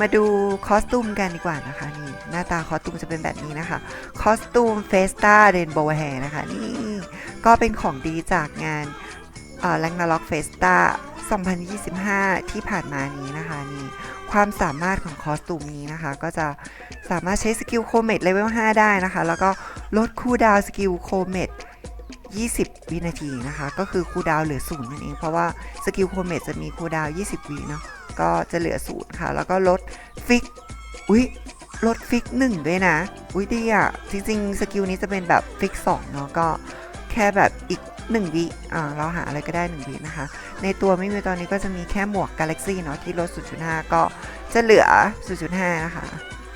มาดูคอสตูมกันดีกว่านะคะนี่หน้าตาคอสตูมจะเป็นแบบนี้นะคะคอสตูมเฟสตาเรนโบว์แฮนะคะนี่ก็เป็นของดีจากงานแลงนาล็อกเฟสตา2025 ที่ผ่านมานี้นะคะนี่ความสามารถของคอสตูมนี้นะคะ ก็จะสามารถใช้สกิลโคเมดเลเวล5ได้นะคะ แล้วก็ลดคูดาวสกิลโคเมด20 วินาทีนะคะ ก็คือคูดาวเหลือศูนย์นั่นเอง เพราะว่าสกิลโคเมดจะมีคูดาว 20 วิเนาะ ก็จะเหลือศูนย์ค่ะ แล้วก็ลดฟิก อุ๊ย ลดฟิกหนึ่งด้วยนะ อุ๊ยดีอะ จริงๆ สกิลนี้จะเป็นแบบฟิกสองเนาะ ก็แค่แบบอีก1วิอ่าเราหาอะไรก็ได้1วินะคะ ในตัวไม่มีตอนนี้ก็จะมีแค่หมวก Galaxy เนาะที่ลด 0.5 ก็จะเหลือ 0.5 นะคะ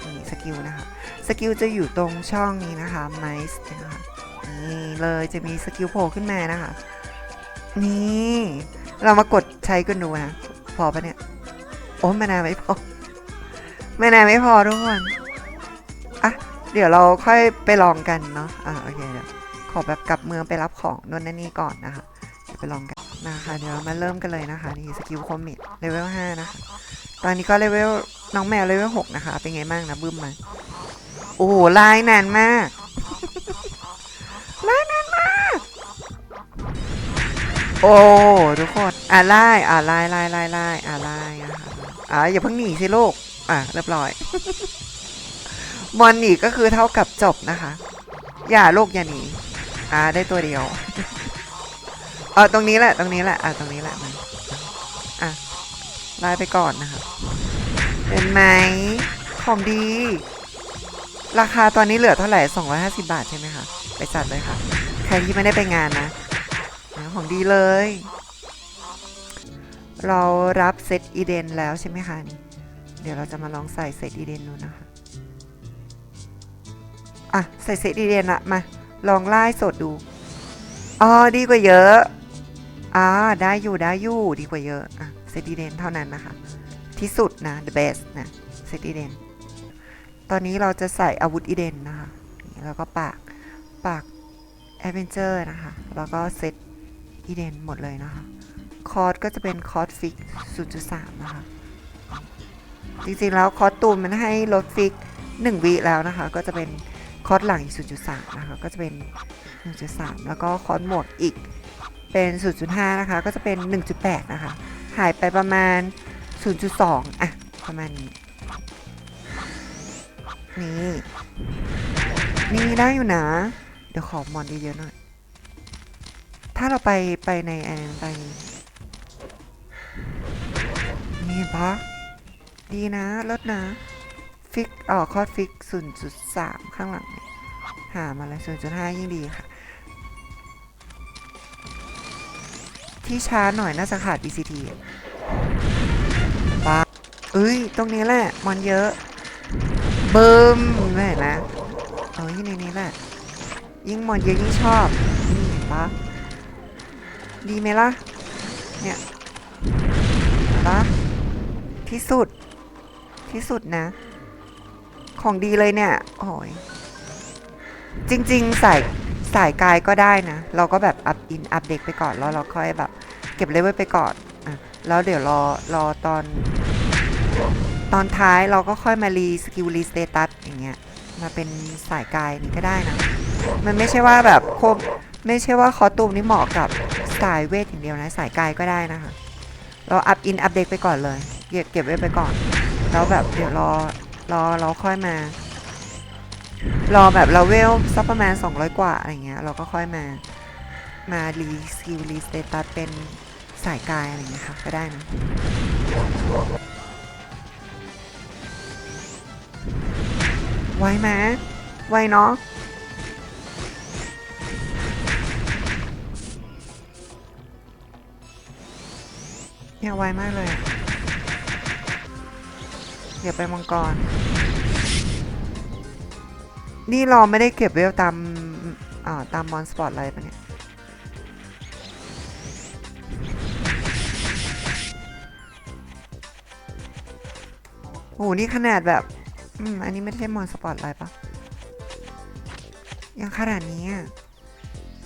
นี่สกิลนะคะ สกิลจะอยู่ตรงช่องนี้นะคะไมส์นะคะนี่เลยจะมีสกิลโผล่ขึ้นมานะคะ นี่ เรามากดใช้กันดูนะ พอปะเนี่ย โอ้ไม่นาไม่พอไม่นาไม่พอทุกคนอะเดี๋ยวเราค่อยไปลองกันเนาะอะโอเคเดี๋ยวขอแบบกลับเมืองไปรับของนนนันนี่ก่อนนะคะเดี๋ยวไปลองกันนะคะเดี๋ยวมาเริ่มกันเลยนะคะนี่สกิลคอมมิตเลเวล5นะคะตอนนี้ก็เลเวลน้องแมวเลเวล6นะคะ เป็นไงบ้างนะบึ้มมาโอ้โหลายนานมากลายนานมาก โอ้ทุกคนอะไล่อะไล่ไล่ไล่ไล่อะไล่ อะอย่าเพิ่งหนีสิลูกอะเรียบร้อยมอนหนีก็คือเท่ากับจบนะคะ อย่าลูกอย่าหนีอะได้ตัวเดียวเออตรงนี้แหละ ตรงนี้แหละอะตรงนี้แหละมันอะไล่ไปก่อนนะคะเห็นไหมของดี ราคาตอนนี้เหลือเท่าไหร่ 250 บาทใช่ไหมคะ ไปจัดเลยค่ะ ใครที่ไม่ได้ไปงานนะ ของดีเลย เรารับเซตอีเดนแล้วใช่ไหมคะนี่เดี๋ยวเราจะมาลองใส่เซตอีเดนดูนะคะอะใส่เซตอีเดนละมาลองไล่สดดูอ๋อดีกว่าเยอะอ่าได้อยู่ได้อยู่ดีกว่าเยอะอะเซตอีเดนเท่านั้นนะคะ ที่สุดนะ the best นะเซตอีเดนตอนนี้เราจะใส่อาวุธอีเดนนะคะแล้วก็ปากปากแอดเวนเจอร์นะคะ แล้วก็เซตอีเดนหมดเลยนะคะ คอร์สก็จะเป็นคอร์สฟิก 0.3 นะคะ จริงๆแล้วคอร์สตูนมันให้ลดฟิก 1 วิแล้วนะคะ ก็จะเป็นคอร์สหลังอีก 0.3 นะคะ ก็จะเป็น 1.3 แล้วก็คอร์สหมดอีกเป็น 0.5 นะคะ ก็จะเป็น 1.8 นะคะ หายไปประมาณ 0.2 อะ ประมาณนี้ นี่ นี่ได้อยู่นะ เดี๋ยวขอมอนเยอะๆหน่อย ถ้าเราไปไปในอันนั้นไป นี่ ปะดีนะลดนะ ฟิกอ๋อคอดฟิก 0.3 ข้างหลังเนี่ยหามาเลย0.5 ยิ่งดีค่ะ ที่ช้าหน่อยน่าจะขาด ECT ปะเอ้ย ตรงนี้แหละ มอนเยอะเบิมเห็นไหมเออที่ในนี้แหละ ยิ่งมอนเยอะยิ่งชอบนี่เห็นปะดีไหมล่ะ เนี่ยปะ ที่สุด ที่สุดนะ ของดีเลยเนี่ย โอ้ย จริง ๆ สายสายกายก็ได้นะ เราก็แบบอัพอินอัพเด็กไปก่อนแล้วเราค่อยแบบ เก็บเลเวลไปก่อนอะแล้วเดี๋ยวรอรอตอน ตอนท้ายเราก็ค่อยมารีสกิลรีสเตตัสอย่างเงี้ย มาเป็นสายกายนี่ก็ได้นะ มันไม่ใช่ว่าแบบโคมไม่ใช่ว่าคอตูมนี่เหมาะกับสายเวทอย่างเดียวนะ สายกายก็ได้นะคะ เราอัพอินอัพเดตไปก่อนเลย เก็บเก็บไว้ไปก่อน แล้วแบบเดี๋ยวรอรอเราค่อยมา รอแบบเราเวลสักประมาณ200 กว่าอะไรเงี้ยเราก็ค่อยมามารีสกิลรีสเตตัสเป็นสายกายอะไรเงี้ยค่ะก็ได้นะไวไหมไวเนาะเนี่ยไวมากเลย อะเดี๋ยวไปมังกร นี่เราไม่ได้เก็บเวลตามอ่าตามมอนสปอร์ตอะไรปะเนี่ย โอ้โห นี่ขนาดแบบ อืม อันนี้ไม่ใช่มอนสปอร์ตไลท์ปะยังขนาดนี้อะ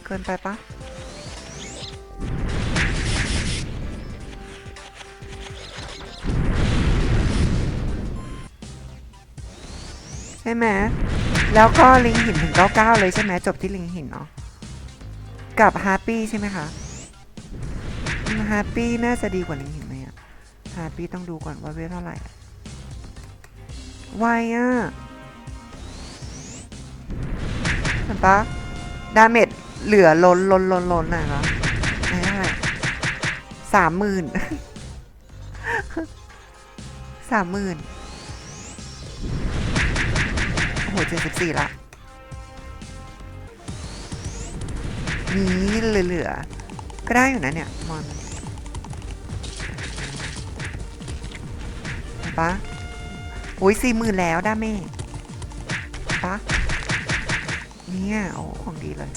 เกินไปปะ ช่ไหมแล้วก็ลิงหินถึง99 เลยใช่ไหมจบที่ลิงหินเนาะกับฮาร์ปี้ใช่ไหมคะฮาร์ปี้น่าจะดีกว่าลิงหินไหมอะฮาร์ปี้ต้องดูก่อนว่าเวทเท่าไหร่ไวอะเห็นปะดาเมจเหลือล้นล้นล้นล้นอะเหรอไหนเท่าไหร่สามหมื่นสามหมื่น โอ้โหเจ็ดสิบสี่ละนี้เหลือๆก็ได้อยู่นะเนี่ยมอนเห็นปะโอ้ยสี่หมื่นแล้วด้าเม่ปะเนี่ยโอ้ของดีเลย